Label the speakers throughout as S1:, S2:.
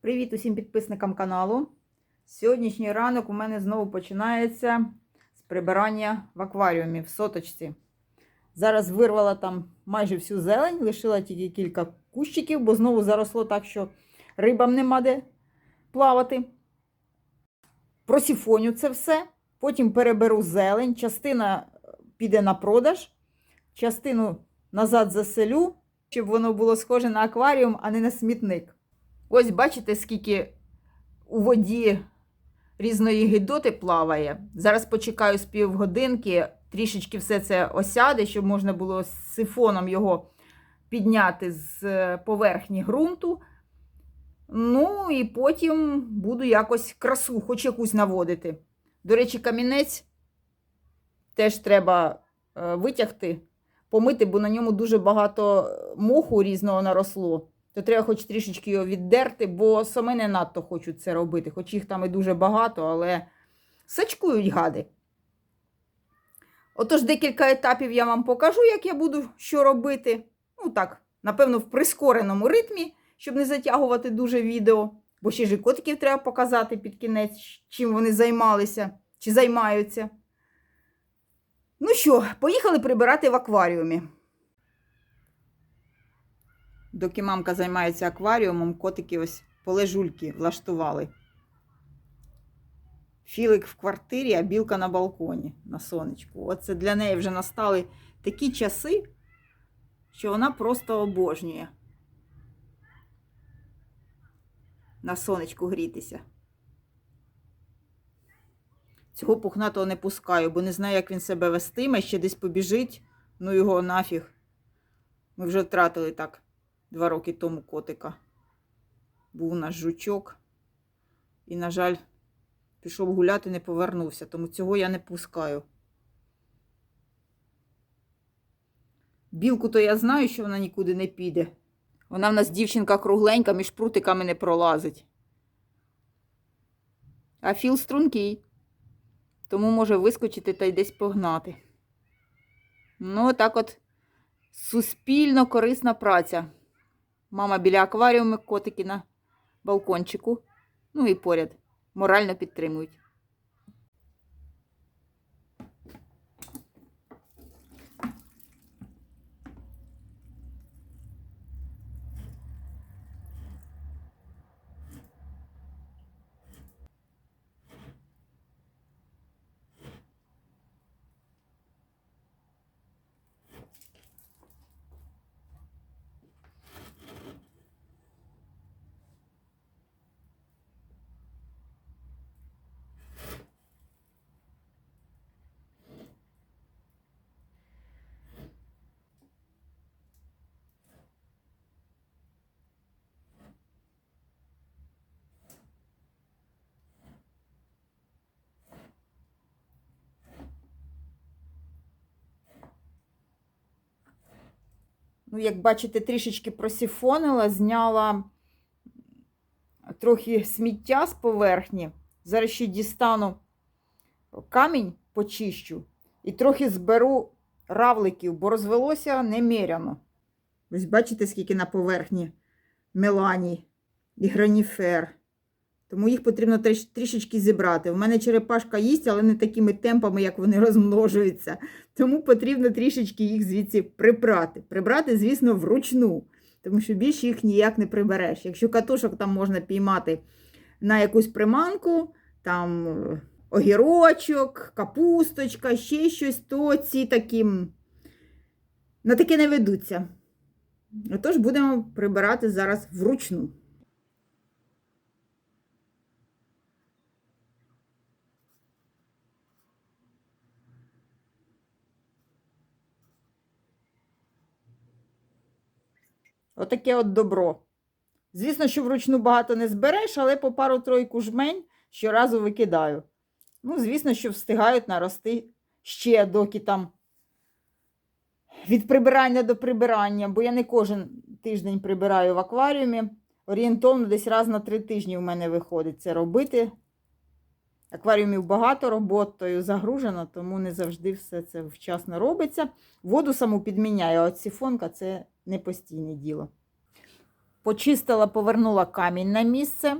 S1: Привіт усім підписникам каналу. Сьогоднішній ранок у мене знову починається з прибирання в акваріумі в соточці. Зараз вирвала там майже всю зелень, лишила тільки кілька кущиків, бо знову заросло так, що рибам нема де плавати. Просіфоню це все. Потім переберу зелень. Частина піде на продаж, частину назад заселю, щоб воно було схоже на акваріум, а не на смітник. Ось бачите, скільки у воді різної гидоти плаває. Зараз почекаю з півгодинки, трішечки все це осяде, щоб можна було з сифоном його підняти з е, поверхні ґрунту. Ну і потім буду якось красу, хоч якусь наводити. До речі, камінець теж треба е, витягти, помити, бо на ньому дуже багато моху різного наросло то треба хоч трішечки його віддерти, бо саме не надто хочуть це робити, хоч їх там і дуже багато, але сачкують гади. Отож, декілька етапів я вам покажу, як я буду що робити. Ну так, напевно, в прискореному ритмі, щоб не затягувати дуже відео. Бо ще ж і котиків треба показати під кінець, чим вони займалися чи займаються. Ну що, поїхали прибирати в акваріумі. Доки мамка займається акваріумом, котики ось полежульки влаштували. Філик в квартирі, а білка на балконі на сонечку. Оце для неї вже настали такі часи, що вона просто обожнює на сонечку грітися. Цього пухнатого не пускаю, бо не знаю, як він себе вестиме, ще десь побіжить. Ну його нафіг. Ми вже втратили так два роки тому котика. Був наш жучок. І, на жаль, пішов гуляти, не повернувся, тому цього я не пускаю. Білку то я знаю, що вона нікуди не піде. Вона в нас дівчинка кругленька, між прутиками не пролазить. А філ стрункий, тому може вискочити та й десь погнати. Ну, так от суспільно корисна праця. Мама біля акваріуму, котики на балкончику. Ну і поряд. Морально підтримують. Ну, як бачите, трішечки просіфонила, зняла трохи сміття з поверхні. Зараз ще дістану камінь почищу і трохи зберу равликів, бо розвелося неміряно. Ось бачите, скільки на поверхні меланій і граніфер. Тому їх потрібно трішечки зібрати. У мене черепашка їсть, але не такими темпами, як вони розмножуються. Тому потрібно трішечки їх звідси прибрати. Прибрати, звісно, вручну, тому що більше їх ніяк не прибереш. Якщо катушок там можна піймати на якусь приманку, там е, огірочок, капусточка, ще щось, то ці такі на таке не ведуться. Отож, будемо прибирати зараз вручну. Отаке от добро. Звісно, що вручну багато не збереш, але по пару-тройку жмень щоразу викидаю. Ну, звісно, що встигають нарости ще, доки там від прибирання до прибирання, бо я не кожен тиждень прибираю в акваріумі. Орієнтовно десь раз на три тижні в мене виходить це робити. Акваріумів багато, роботою загружено, тому не завжди все це вчасно робиться. Воду саму підміняю, а от сіфонка це не постійне діло. Почистила, повернула камінь на місце.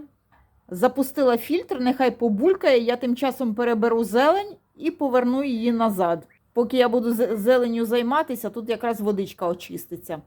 S1: Запустила фільтр, нехай побулькає. Я тим часом переберу зелень і поверну її назад. Поки я буду зеленю займатися, тут якраз водичка очиститься.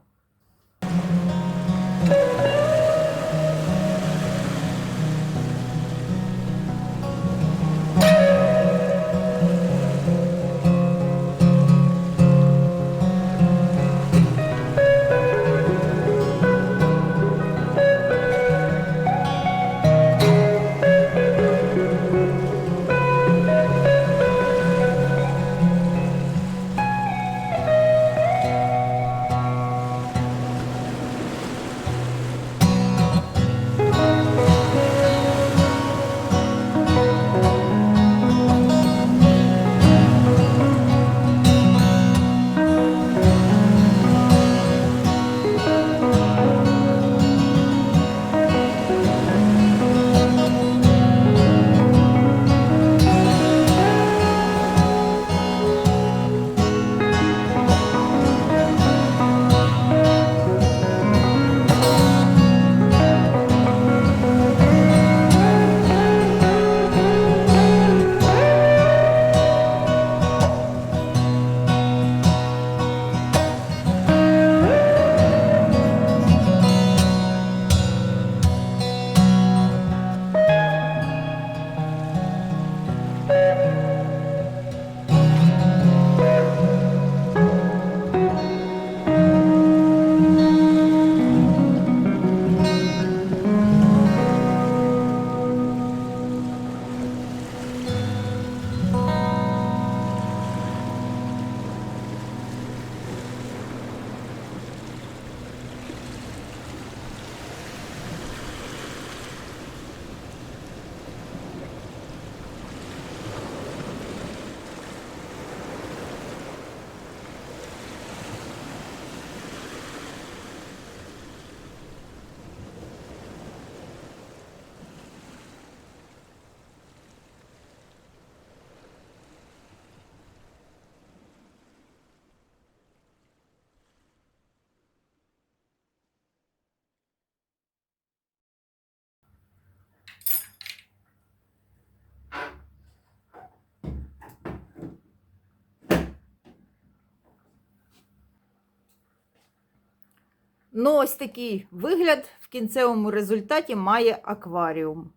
S1: Ну, ось такий вигляд в кінцевому результаті має акваріум.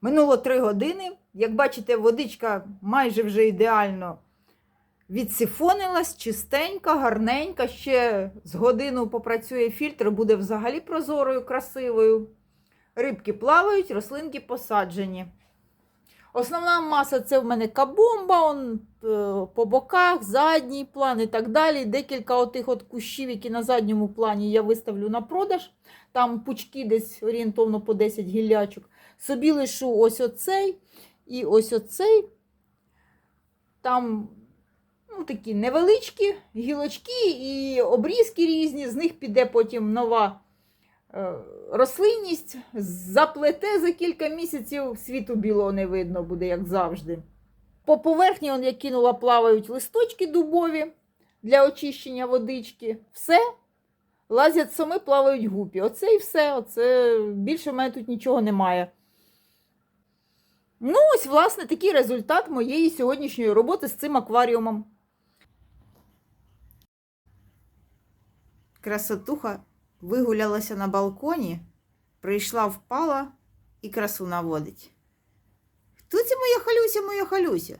S1: Минуло 3 години. Як бачите, водичка майже вже ідеально відсифонилась, чистенька, гарненька. Ще з годину попрацює фільтр, буде взагалі прозорою, красивою. Рибки плавають, рослинки посаджені. Основна маса це в мене кабомба, он, е, по боках, задній план і так далі. Декілька отих от кущів, які на задньому плані я виставлю на продаж. Там пучки десь орієнтовно по 10 гіллячок. Собі лишу ось оцей і ось оцей. Там ну, такі невеличкі гілочки і обрізки різні, з них піде потім нова рослинність, заплете за кілька місяців, світу білого не видно буде, як завжди. По поверхні он, я кинула, плавають листочки дубові для очищення водички. Все. Лазять соми, плавають гупі. Оце і все. Оце... Більше в мене тут нічого немає. Ну, ось, власне, такий результат моєї сьогоднішньої роботи з цим акваріумом. Красотуха вигулялася на балконі, прийшла, впала і красу наводить. Хто це моя халюся, моя халюся?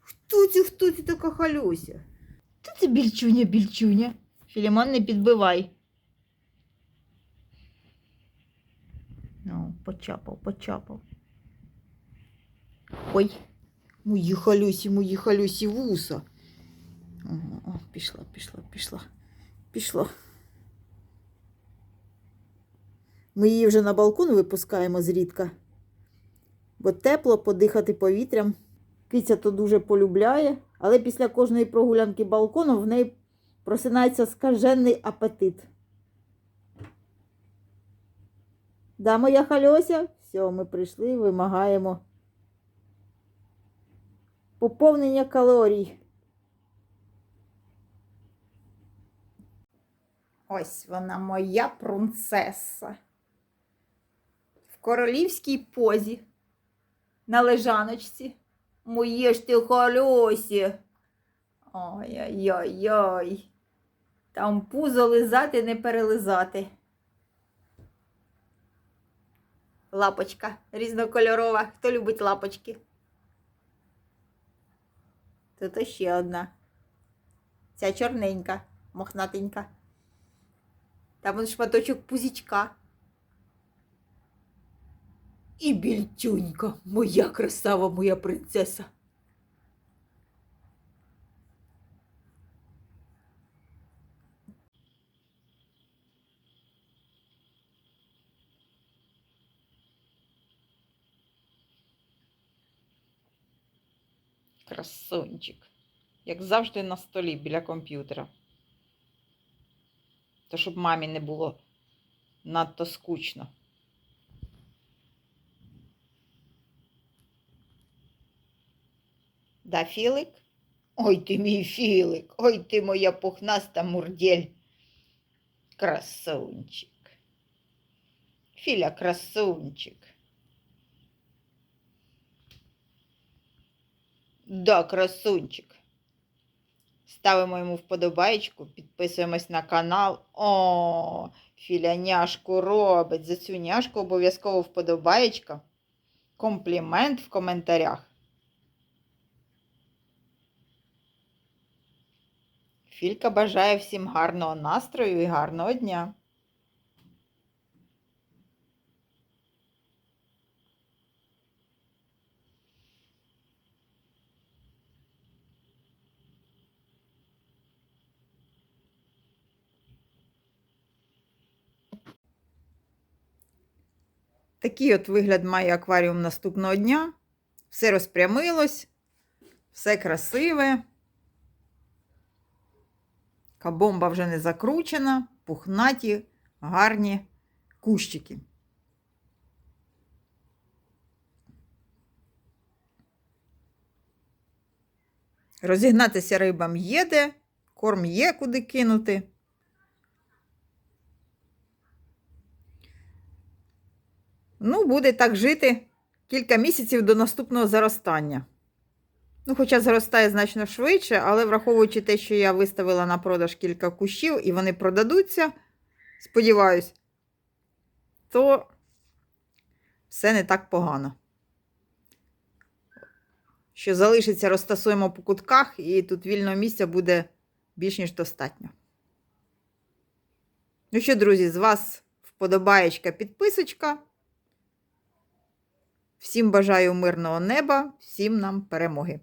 S1: Хто це, хто це така халюся? Хто це більчуня, більчуня? Філімон, не підбивай. Ну, почапав, почапав. Ой, мої халюсі, мої халюсі вуса. О, пішла, пішла, пішла, пішла. Ми її вже на балкон випускаємо зрідка, бо тепло подихати повітрям. Киця то дуже полюбляє, але після кожної прогулянки балконом в неї просинається скажений апетит. Да, моя хальося? Все, ми прийшли, вимагаємо поповнення калорій. Ось вона моя принцеса. В королівській позі. На лежаночці. Моє ж ти колосі. Ой-ой-ой. Там пузо лизати, не перелизати. Лапочка різнокольорова. Хто любить лапочки? Тут ще одна. Ця чорненька, мохнатенька. Там шматочок пузічка. І більтюнька, моя красава, моя принцеса. Красунчик. Як завжди на столі біля комп'ютера. То щоб мамі не було надто скучно. Да, Філик? Ой ти мій Філик, ой ти моя пухнаста мурдель. Красунчик. Філя, красунчик. Да, красунчик. Ставимо йому вподобайку, підписуємось на канал. О, Філя няшку робить. За цю няшку обов'язково вподобаєчка. Комплімент в коментарях. Філька бажає всім гарного настрою і гарного дня. Такий от вигляд має акваріум наступного дня. Все розпрямилось, все красиве. Кабомба вже не закручена, пухнаті, гарні кущики. Розігнатися рибам є де, корм є куди кинути. Ну, буде так жити кілька місяців до наступного заростання. Ну, хоча зростає значно швидше, але враховуючи те, що я виставила на продаж кілька кущів і вони продадуться, сподіваюсь, то все не так погано. Що залишиться, розтасуємо по кутках, і тут вільного місця буде більш ніж достатньо. Ну що, друзі, з вас вподобаєчка, підписочка. Всім бажаю мирного неба, всім нам перемоги!